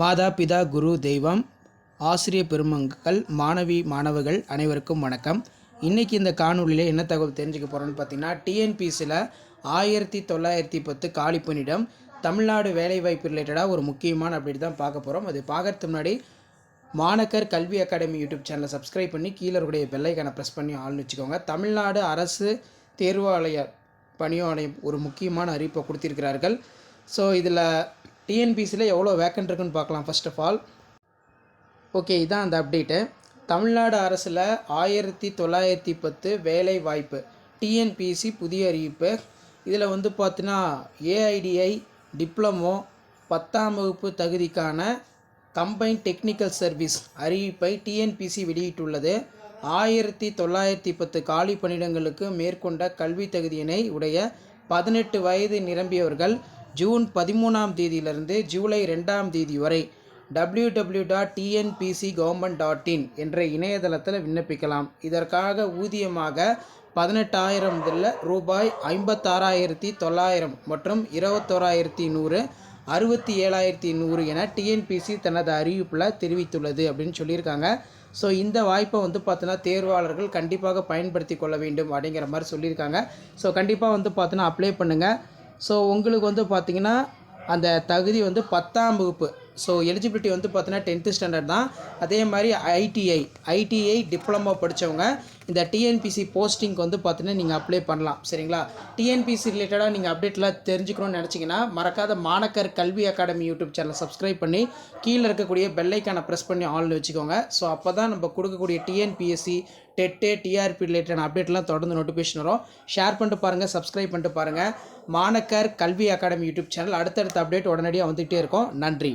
மாதா பிதா குரு தெய்வம் ஆசிரிய பெருமங்கள் மாணவி மாணவர்கள் அனைவருக்கும் வணக்கம். இன்றைக்கி இந்த காணொலியில் என்ன தகவல் தெரிஞ்சுக்க போகிறோன்னு பார்த்தீங்கன்னா டிஎன்பிசியில் ஆயிரத்தி தொள்ளாயிரத்தி பத்து காலிப்பணிடம் தமிழ்நாடு வேலைவாய்ப்பு ரிலேட்டடாக ஒரு முக்கியமான அப்டேட் தான் பார்க்க போகிறோம் அது பார்க்கறதுக்கு முன்னாடி மாணக்கர் கல்வி அகாடமி யூடியூப் சேனலை சப்ஸ்கிரைப் பண்ணி கீழே இருக்கக்கூடிய பெல்லைக்கான ப்ரெஸ் பண்ணி ஆள்னு வச்சுக்கோங்க. தமிழ்நாடு அரசு தேர்வாலய பணியாணையம் ஒரு முக்கியமான அறிவிப்பை கொடுத்திருக்கிறார்கள். ஸோ இதில் டிஎன்பிசியில் எவ்வளோ வேக்கன்ட் இருக்குன்னு பார்க்கலாம் ஃபர்ஸ்ட் ஆஃப் ஆல் ஓகே இதான் அந்த அப்டேட்டு தமிழ்நாடு அரசில் ஆயிரத்தி தொள்ளாயிரத்தி பத்து வேலை வாய்ப்பு டிஎன்பிசி புதிய அறிவிப்பு. இதில் வந்து பார்த்தீங்கன்னா ஏஐடிஐ டிப்ளமோ பத்தாம் வகுப்பு தகுதிக்கான கம்பைன் டெக்னிக்கல் சர்வீஸ் அறிவிப்பை டிஎன்பிசி வெளியிட்டுள்ளது. ஆயிரத்தி தொள்ளாயிரத்தி பத்து காலி பணியிடங்களுக்கு மேற்கொண்ட கல்வி தகுதியினை உடைய பதினெட்டு வயது நிரம்பியவர்கள் ஜூன் பதிமூணாம் தேதியிலிருந்து ஜூலை ரெண்டாம் தேதி வரை W W dot TNPSC government dot in என்ற இணையதளத்தில் விண்ணப்பிக்கலாம். இதற்காக ஊதியமாக பதினெட்டாயிரம் ரூபாய் ஐம்பத்தாறாயிரத்தி தொள்ளாயிரம் மற்றும் இருபத்தோராயிரத்தி நூறு அறுபத்தி ஏழாயிரத்தி நூறு என டிஎன்பிசி தனது அறிவிப்பில் தெரிவித்துள்ளது அப்படின்னு சொல்லியிருக்காங்க. ஸோ இந்த வாய்ப்பை வந்து பார்த்தோன்னா தேர்வாளர்கள் கண்டிப்பாக பயன்படுத்தி கொள்ள வேண்டும் அப்படிங்கிற மாதிரி சொல்லியிருக்காங்க. ஸோ கண்டிப்பாக வந்து பார்த்தோன்னா அப்ளை பண்ணுங்கள் ஸோ உங்களுக்கு வந்து பார்த்திங்கன்னா அந்த தகுதி வந்து பத்தாம் வகுப்பு. ஸோ எலிஜிபிலிட்டி வந்து பார்த்தீங்கன்னா டென்த்து ஸ்டாண்டர்ட் தான். அதே மாதிரி ஐடிஐ ஐடிஐ டிப்ளமோ படித்தவங்க இந்த டிஎன்பிசி போஸ்டிங்க்கு வந்து பார்த்தீங்கன்னா நீங்கள் அப்ளை பண்ணலாம். சரிங்களா? டிஎன்பிசி ரிலேட்டடாக நீங்கள் அப்டேட்லாம் தெரிஞ்சுக்கணும்னு நினச்சிங்கன்னா மறக்காத மாணக்கர் கல்வி அகாடமி யூடியூப் சேனலை சப்ஸ்கிரைப் பண்ணி கீழே இருக்கக்கூடிய பெல்லைக்கான ப்ரெஸ் பண்ணி ஆன்ல வச்சுக்கோங்க. ஸோ அப்போ தான் நம்ம கொடுக்கக்கூடிய டிஎன்பிஎஸ்சி டெட்டு டிஆர்பி ரிலேட்டடான அப்டேட்லாம் தொடர்ந்து நோட்டிஃபிகேஷன் வரும். ஷேர் பண்ணிட்டு பாருங்கள் சப்ஸ்கிரைப் பண்ணிட்டு பாருங்கள் மாணக்கர் கல்வி அகாடமி யூடியூப் சேனல் அடுத்தடுத்த அப்டேட் உடனடியாக வந்துகிட்டே இருக்கும். நன்றி.